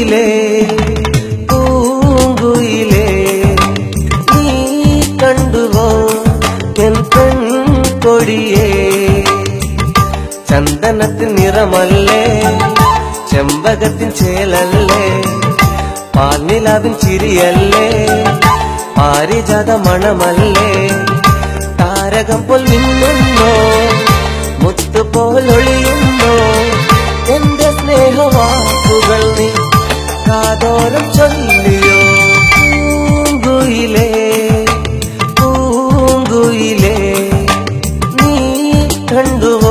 പൂങ്കുയിലേ പൂങ്കുയിലേ നീ കണ്ടുവോ എൻ കൊടിയേ ചന്ദനത്തിൻ നിറമല്ലേ ചെമ്പകത്തിൻ ചേലല്ലേ പാൽനിലാവിൻ ചിരിയല്ലേ പാരിജാത മണമല്ലേ താരകം പോൽ മിന്നുന്നോ മുത്തുപോലൊളിയുന്നോ എന്റെ സ്നേഹമാ കാതോരം ചൊല്ലിയോ? പൂങ്കുയിലേ പൂങ്കുയിലേ നീ കണ്ടുവോ?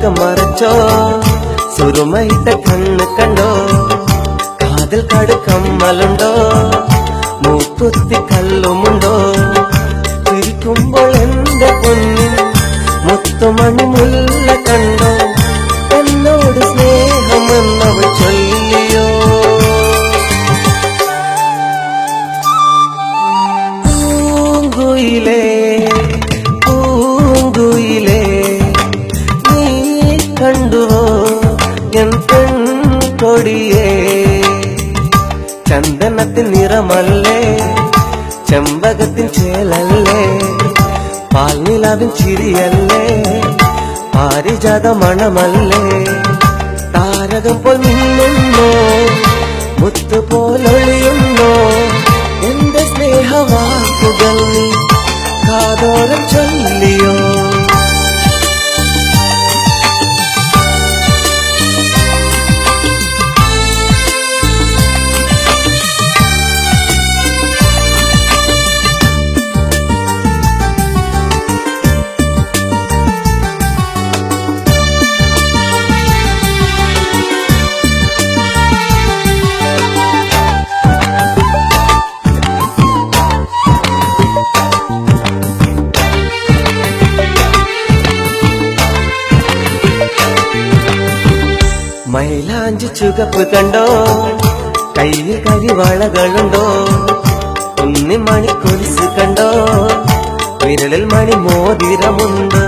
മുഖം മറച്ചോ? സുരുമയിട്ട കണ്ണ് കണ്ടോ? കാതിൽ കടുക്കമ്മലുണ്ടോ മൂക്കുത്തി കല്ലുമുണ്ടോ? ചിരിക്കുമ്പോൾ എന്റെ പൊന്നിൽ മുത്തുമണി മുല്ല കണ്ടുവോ എൻ ചന്ദനത്തിൻ നിറമല്ലേ? ചെമ്പകത്തിൻ ചേലല്ലേ? പാൽനിലാവിൻ ചിരിയല്ലേ? പാരിജാത മണമല്ലേ? താരകം പോൽ മിന്നുന്നോ മുത്തുപോലൊളിയുന്നോ എന്റെ സ്നേഹവാക്കുകൾ കാതോരം ചൊല്ലിയോ മൈലാഞ്ചി ചുകപ്പ് കണ്ടോ? കയ്യിൽ കരിവാളകളുണ്ടോ? മണി മണിക്കൊലിസ് കണ്ടോ? വിരലിൽ മണി മോതിരമുണ്ടോ.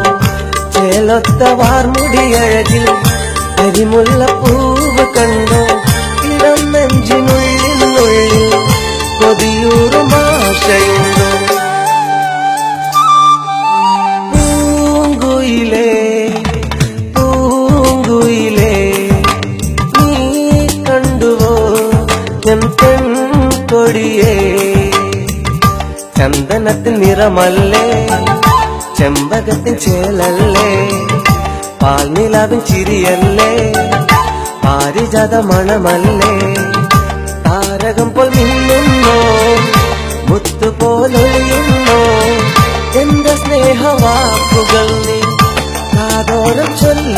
ചേലൊത്ത വാർമുടി അഴകിൽ കരിമുള്ള പൂവ് കണ്ടോ. ഇടം നെഞ്ചിനുള്ളിൽ കൊതിയൂറും പെൺകൊടിയേ ചന്ദനത്തിൻ നിറമല്ലേ ചെമ്പകത്തിൻ ചേലല്ലേ പാൽനിലാവിൻ ചിരിയല്ലേ പാരിജാത മണമല്ലേ താരകം പോൽ മിന്നുന്നോ മുത്തുപോലൊളിയുന്നോ എന്റെ സ്നേഹവാക്കുകൾ നീ കാതോരം ചൊല്ലിയോ